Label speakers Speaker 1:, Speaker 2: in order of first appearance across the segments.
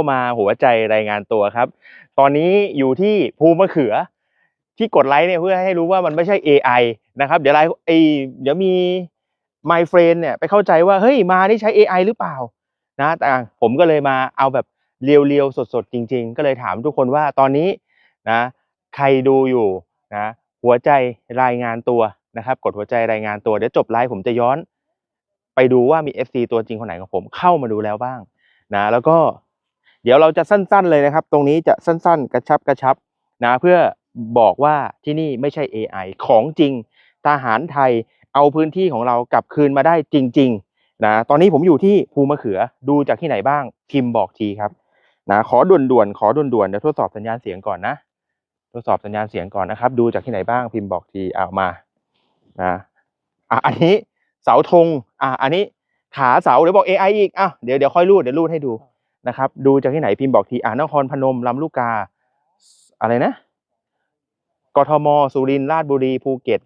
Speaker 1: เข้ามาหัวใจรายงานตัวครับ ตอนนี้อยู่ที่ภูมะเขือที่กดไลค์เนี่ยเพื่อให้รู้ว่ามันไม่ใช่ AI นะครับ เดี๋ยวไลค์ไอเดี๋ยวมี my friend เนี่ยไปเข้าใจว่าเฮ้ยมานี่ใช้ AI หรือเปล่านะแต่ผมก็เลยมาเอาแบบเรียวๆสดๆ จริง ๆ ก็เลยถามทุกคนว่าตอนนี้นะใครดูอยู่นะหัวใจรายงานตัวนะครับ กดหัวใจรายงานตัวเดี๋ยวจบไลฟ์ผมจะย้อน ไปดูว่ามี FC ตัวจริงคนไหนของผมเข้ามาดูแล้วบ้างนะแล้วก็ เดี๋ยวเราจะสั้นๆเลยนะครับ ตรงนี้จะสั้นๆ กระชับกระชับนะเพื่อบอกว่าที่นี่ไม่ใช่ AI ของจริง ทหารไทยเอาพื้นที่ของเรากลับคืนมาได้จริงๆนะตอนนี้ผมอยู่ที่ภูมะเขือดูจากที่ไหนบ้างพิมพ์บอกทีครับนะขอด่วนๆขอด่วนๆเดี๋ยวทดสอบสัญญาณเสียงก่อนนะทดสอบสัญญาณเสียงก่อนนะครับ ดูจากที่ไหนบ้างพิมพ์บอกทีเอามานะอะอันนี้เสาธงอะอันนี้ขาเสาเดี๋ยวบอก AI อีกอะเดี๋ยวเดี๋ยวค่อยรูดเดี๋ยวรูดให้ดู นะครับ ดูจากที่ไหนพิมพ์บอกทีอ่านครพนมลำลูกกาอะไรนะกทมสุรินทร์ราชบุรีภูเก็ต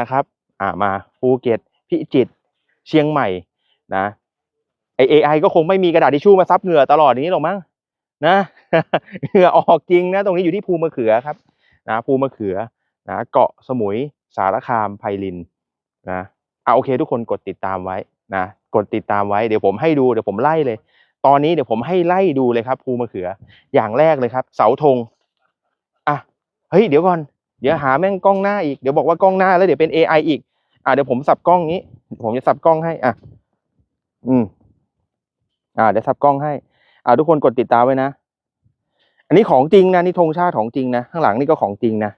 Speaker 1: นะครับอ่ามาภูเก็ตพิจิตรเชียงใหม่นะไอเอไอก็คงไม่มีกระดาษทิชชู่มาซับเหงื่อตลอดนี้หรอกมั้งนะเหงื่อออกจริงนะตรงนี้อยู่ที่ภูมะเขือครับนะภูมะเขือนะเกาะสมุยสารคามไพลินนะอะโอเค ทุกคนกดติดตามไว้นะกดติดตามไว้เดี๋ยวผมให้ดูเดี๋ยวผมไล่เลย ตอนนี้เดี๋ยวผมให้ไล่ดูเลยครับภูมะเขือ อย่างแรกเลยครับ เสาธงอะเฮ้ยเดี๋ยวก่อนเดี๋ยวหาแม่งกล้องหน้าอีกเดี๋ยวบอกว่ากล้องหน้าแล้วเดี๋ยวเป็น AI อีกอะเดี๋ยวผมสับกล้องนี้ ผมจะสับกล้องให้อะอืม อ่าเดี๋ยวสับกล้องให้ อ่าทุกคนกดติดตามไว้นะ อันนี้ของจริงนะนี่ธงชาติของจริงนะข้างหลังนี่ก็ของจริงนะ